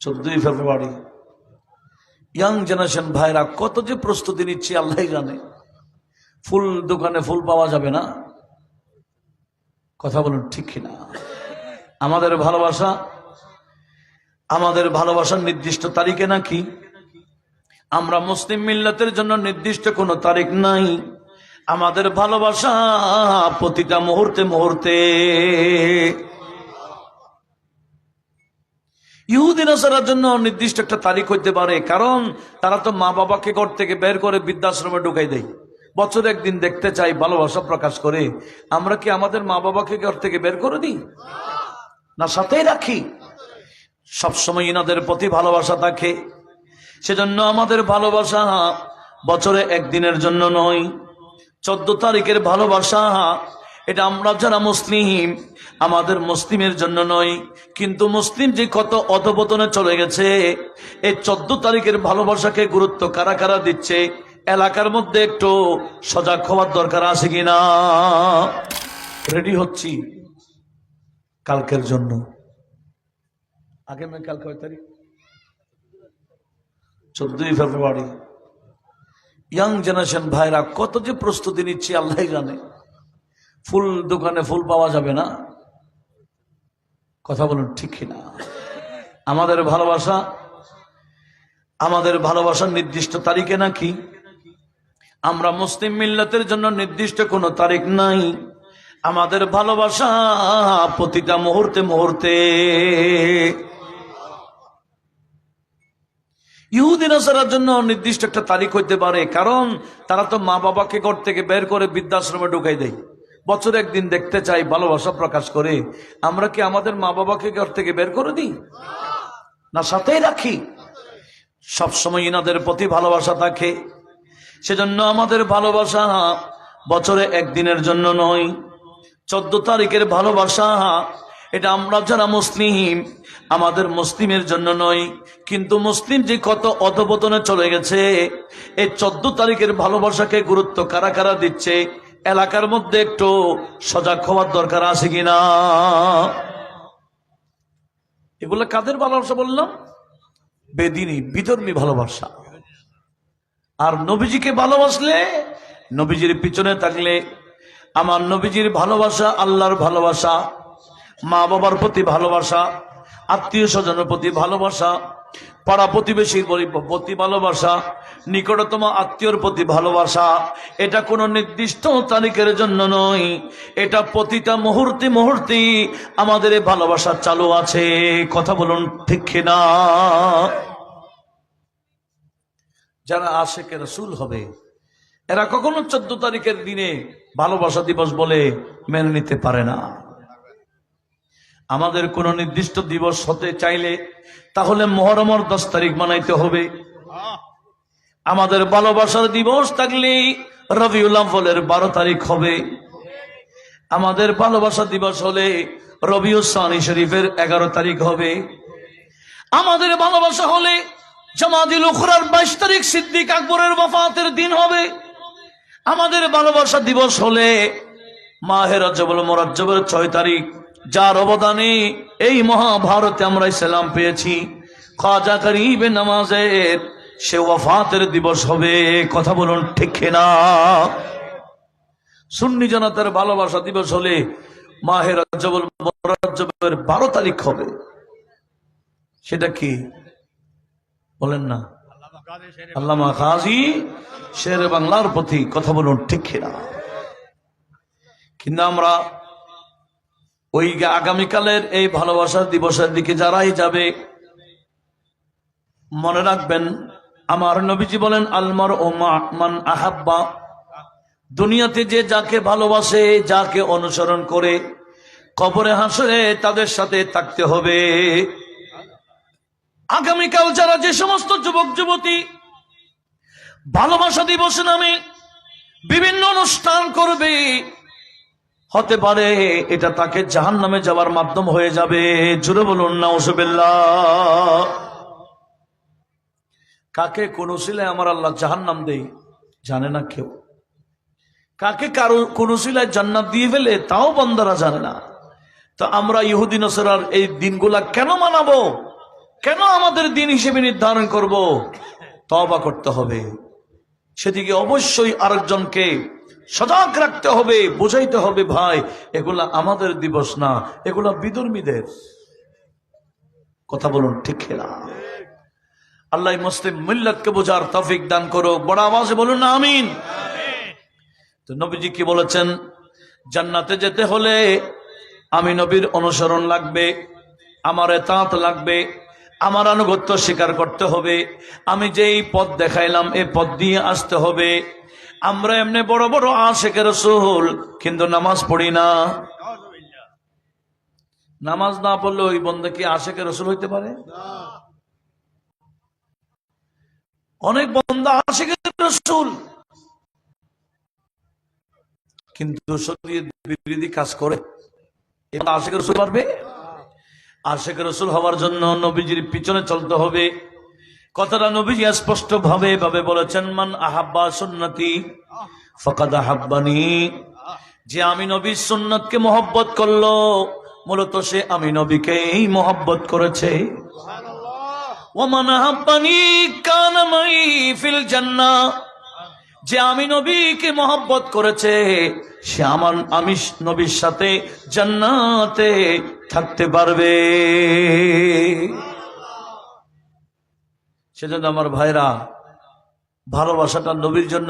চোদ্দই ফেব্রুয়ারি। Young generation ভাইরা কত যে প্রস্তুতি নিচ্ছে আল্লাহ জানে। ফুল দোকানে ফুল পাওয়া যাবে না। কথা বলুন ঠিক কিনা? আমাদের ভালোবাসা, আমাদের ভালোবাসার নির্দিষ্ট তারিখে নাকি? আমরা মুসলিম মিল্লাতের জন্য নির্দিষ্ট কোনো তারিখ নাই। আমাদের ভালোবাসা প্রতিটা মুহূর্তে মুহূর্তে। ইহুদি নাসারার জন্য নির্দিষ্ট একটা তারিখ হইতে পারে, কারণ তারা তো মা বাবাকে ঘর থেকে বের করে বৃদ্ধাশ্রমে ঢুকাই দেয়। বছরে একদিন দেখতে চাই, ভালোবাসা প্রকাশ করে। আমরা কি আমাদের মা বাবাকে ঘর থেকে বের করে দিই? না, সাথেই রাখি। সবসময় ইনাদের প্রতি ভালোবাসা থাকে। সেজন্য আমাদের ভালোবাসা বছরে একদিনের জন্য নয়, চোদ্দ তারিখের ভালোবাসা এটা আমরা যারা মুসলিম, আমাদের মুসলিমের জন্য নয়, কিন্তু মুসলিম যে কত অধপতনে চলে গেছে এই চোদ্দ তারিখের ভালোবাসাকে গুরুত্ব কারা কারা দিচ্ছে, এলাকার মধ্যে একটু সজাগ হওয়ার দরকার আছে কিনা? রেডি হচ্ছি কালকের জন্য। আগে মে কাল কয় তারিখ? চোদ্দই ফেব্রুয়ারি। ইয়াং জেনারেশন ভাইরা কত যে প্রস্তুতি নিচ্ছে আল্লাহ জানে। ফুল দোকানে ফুল পাওয়া যাবে না? কথা বলুন, ঠিক কিনা? আমাদের ভালোবাসা, আমাদের ভালোবাসার নির্দিষ্ট তারিখে নাকি? আমরা মুসলিম মিল্লাতের জন্য নির্দিষ্ট কোনো তারিখ নাই। আমাদের ভালোবাসা প্রতিটা মুহূর্তে মুহূর্তে। ইহুদি নাসারার জন্য নির্দিষ্ট একটা তারিখ হইতে পারে, কারণ তারা তো মা বাবাকে ঘর থেকে বের করে বৃদ্ধাশ্রমে ঢুকাই দেয়। বছরে একদিন দেখতে চাই, ভালোবাসা প্রকাশ করে। আমরা কি আমাদের মা বাবাকে ঘর থেকে বের করে দিই? না, সাথেই রাখি। সবসময় ইনাদের প্রতি ভালোবাসা থাকে। সেজন্য আমাদের ভালোবাসা বছরে একদিনের জন্য নয়, চোদ্দ তারিখের ভালোবাসা। এটা আমরা যারা মুসলিম, আমাদের মুসলিমের জন্য নয়। কিন্তু মুসলিম যে কত অধপতনে চলে গেছে, এই চোদ্দ তারিখের ভালোবাসাকে গুরুত্ব কারা কারা দিচ্ছে এলাকার মধ্যে একটু সজাগ হওয়ার দরকার আছে কিনা? এগুলো কাদের ভালোবাসা বললাম? বেদিনী, বিধর্মী ভালোবাসা। আর নবীজিকে ভালোবাসলে নবীজির পিছনে থাকলে আমার নবীজির ভালোবাসা আল্লাহর ভালোবাসা মা বাবার প্রতি ভালোবাসা আত্মীয় স্বজনের প্রতি ভালোবাসা পাড়া প্রতিবেশীর প্রতি ভালোবাসা, নিকটতম আত্মীয়র প্রতি ভালোবাসা, এটা কোনো নির্দিষ্ট তারিখের জন্য নয়। এটা প্রতিটা মুহূর্তে মুহূর্তে আমাদের ভালোবাসা চালু আছে। কথা বলুন ঠিক না যারা আশেকে রসুল হবে, এরা কখনো চোদ্দ তারিখের দিনে ভালোবাসা দিবস বলে মেনে নিতে পারে না। আমাদের কোন নির্দিষ্ট দিবস হতে চাইলে তাহলে মহরমর দশ তারিখ মানাইতে হবে। আমাদের ভালোবাসার দিবস থাকলে রবিউল আব্বলের বারো তারিখ হবে। আমাদের ভালোবাসা দিবস হলে রবিউসানি শরীফের এগারো তারিখ হবে। আমাদের ভালোবাসা হলে জামাদিল উখরার বাইশ তারিখ সিদ্দিক আকবরের বফাতের দিন হবে। আমাদের ভালোবাসা দিবস হলে মাহের রজবুল মোরাজ্জবের ছয় তারিখ। যার অবদানে এই মহাভারতে আমরা ইসলাম পেয়েছি। খাজা করিবে নামাজের সে ওয়াফাতের দিবস হবে, কথা বলুন ঠিক না সুন্নি জনতার ভালোবাসা দিবস হলে মাহের মোরাজ্জবের বারো তারিখ হবে। সেটা কি? বলেন না। আল্লামা খাজি শের বাংলার প্রতি কথা বলুন ঠিক না কিন্তু আমরা ওই আগামীকালের এই ভালোবাসার দিবসের দিকে যারাই যাবে, মনে রাখবেন, আমার নবীজি বলেন, আলমার মান আহাব্বা। দুনিয়াতে যে যাকে ভালোবাসে, যাকে অনুসরণ করে, কবরে হাসরে তাদের সাথে থাকতে হবে। আগামীকাল যারা যে সমস্ত যুবক, যুবতী ভালোবাসা দিবস নামে বিভিন্ন অনুষ্ঠান করবে হতে পারে এটা তাকে জাহান নামে যাওয়ার মাধ্যম হয়ে যাবে। জুড়ে বলুন না ওসবেল্লা কাকে কোন শিলায় আমার আল্লাহ জাহান নাম দেই জানে না কেউ। কাকে কারও কোন শিলায় জান্নাত দিয়ে ফেলে, তাও বন্দারা জানে না। তো আমরা ইহুদি নসরার এই দিনগুলা কেন মানাবো? কেন আমাদের দিন হিসেবে নির্ধারণ করব? তবা করতে হবে। সেদিকে অবশ্যই আরেকজনকে সজাগ রাখতে হবে, বোঝাইতে হবে, ভাই, এগুলা আমাদের দিবস না, এগুলা বিধর্মীদের। কথা বলুন ঠিক খেলা আল্লাহ মুসলিম মিল্লাতকে বোঝার তফিক দান করো বড় আওয়াজে বলুন না আমিন। তো নবীজি কি বলেছেন? জান্নাতে যেতে হলে আমি নবীর অনুসরণ লাগবে, আমার এতাঁত লাগবে, আমার আনুগত্য স্বীকার করতে হবে, আমি যেই পথ দেখাইলাম এই পথ দিয়ে আসতে হবে। আমরা এমনি বড় বড় আশেকের রসুল, কিন্তু নামাজ পড়ি না। নামাজ না পড়লে ওই বন্ধে কি আশেকের রসুল হইতে পারে? অনেক বন্ধা আশেকের রসুল। কিন্তু বিরোধী কাজ করে। এটা আশেখ রসুল পারবে? আশেখ রসুল হওয়ার জন্য নবীজির পিছনে চলতে হবে। কথাটা নবীজি স্পষ্ট ভাবে ভাবে বলেছেন, মান আহাব্বা সুন্নতি, ফকাদ আহাব্বানি। যে আমি নবীর সুন্নতকে মহব্বত করল, মূলত সে আমি নবীকেই মহব্বত করেছে। জান্নাহ যে আমি নবীকে মহব্বত করেছে, সে আমার, আমি নবীর সাথে জান্নাতে থাকতে পারবে। সেজন্য আমার ভাইরা ভালোবাসাটা নবীর জন্য